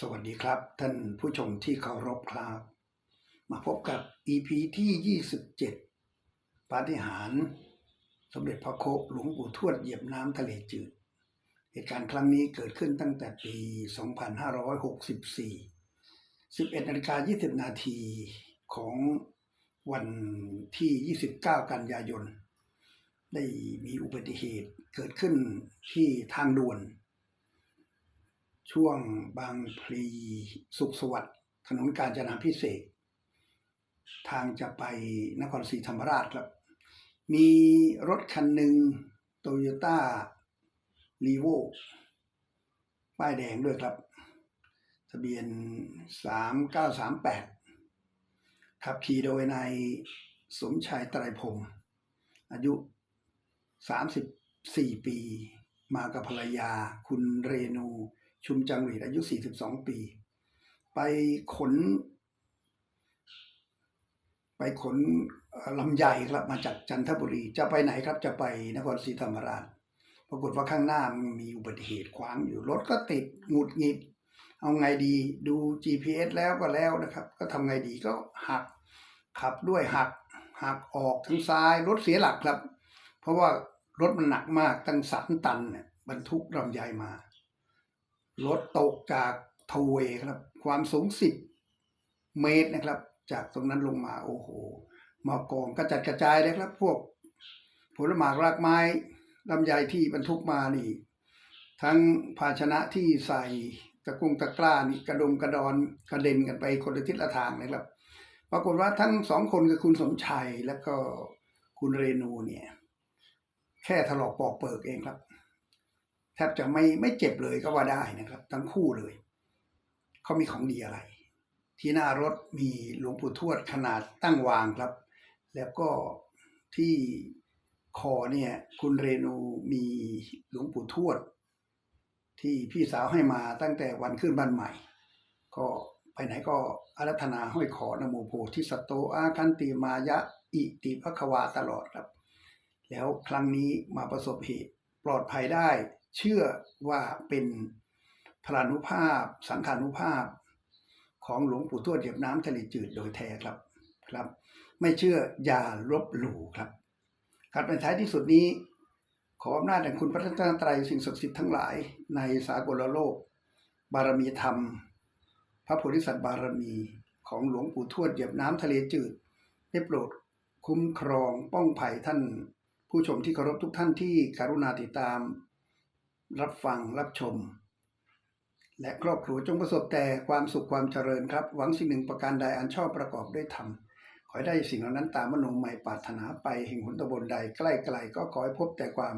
สวัสดีครับ ท่านผู้ชมที่เคารพครับ มาพบกับ EP ที่ 27 ปาฏิหาริย์สมเด็จพระโคหลวงปู่ทวดเหยียบน้ำทะเลจืด เหตุการณ์ครั้งนี้เกิดขึ้นตั้งแต่ปี 2564 11นาฬิกา20 นาทีของวันที่ 29 กันยายน ได้มีอุบัติเหตุเกิดขึ้นที่ทางด่วน ช่วงบางพลีสุขสวัสดิ์ถนนกาญจนาพิเศษ ทางจะไปนครศรีธรรมราชครับ มีรถคันหนึ่งโตโยต้ารีโวป้ายแดงด้วยครับ ทะเบียน 3938 ขับขี่โดยนายสมชายไตรพงศ์อายุ 34 ปี มากับภรรยาคุณเรนู ชุมจังหรีอายุ 42 ปี ไปขน ไปขนลำไยครับมาจากจันทบุรี จะไปไหนครับจะไปนครศรีธรรมราช ปรากฏว่าข้างหน้ามันมีอุบัติเหตุขวางอยู่รถก็ติดหงุดหงิด เอาไงดีดู GPS แล้วก็แล้วนะครับ ก็ทำไงดีก็หักขับด้วยหักหักออกทางซ้ายรถเสียหลักครับ เพราะว่ารถมันหนักมากตั้งสามตันเนี่ยบรรทุกลำไยมา รถตกจากทเวครับ ความสูงสิบเมตรนะครับ จากตรงนั้นลงมาโอ้โหมากองกระจัดกระจายเลยครับ พวกผลหมากรากไม้ลำไยที่บรรทุกมานี่ ทั้งภาชนะที่ใส่ตะกุงตะกร้านี่กระดงกระดอนกระเด็นกันไปคนละทิศละทางเลยครับ ปรากฏว่าทั้งสองคนคือคุณสมชัยแล้วก็คุณเรนูเนี่ย แค่ถลอกปอกเปิกเองครับ แทบจะไม่ไม่เจ็บเลยก็ว่าได้นะครับ ทั้งคู่เลย เขามีของดีอะไร ที่หน้ารถมีหลวงปู่ทวดขนาดตั้งวางครับ แล้วก็ที่คอเนี่ย คุณเรนูมีหลวงปู่ทวด ที่พี่สาวให้มาตั้งแต่วันขึ้นบ้านใหม่ ก็ไปไหนก็อารัธนาห้อยขอนโมโพธิสัตโตอาคันติมายะอิติภควาตลอดครับ แล้วครั้งนี้มาประสบเหตุปลอดภัยได้ เชื่อว่าเป็นพลานุภาพ สังขานุภาพ ของหลวงปู่ทวดเหยียบน้ำทะเลจืดโดยแท้ครับครับ ไม่เชื่ออย่าลบหลู่ครับครับในท้ายที่สุดนี้ ขออำนาจแห่งคุณพระรัตนตรัยสิ่งศักดิ์สิทธิ์ทั้งหลายในสากลโลก บารมีธรรม พระโพธิสัตว์บารมีของหลวงปู่ทวดเหยียบน้ำทะเลจืดได้โปรดคุ้มครองป้องภัยท่าน ผู้ชมที่เคารพทุกท่านที่การุณาติดตาม รับฟังรับชม และครอบครัวจงประสบแต่ความสุขความเจริญครับ หวังสิ่งหนึ่งประการใดอันชอบประกอบด้วยธรรมขอให้ได้สิ่งเหล่านั้นตามมโนมัยปรารถนาไปแห่งหนตะบนใดใกล้ไกลก็ขอให้พบแต่ความ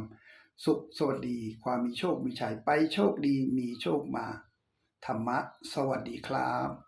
สุขสวัสดี ความมีโชคมีชัยไปโชคดีมีโชคมา ธรรมะ สวัสดีครับ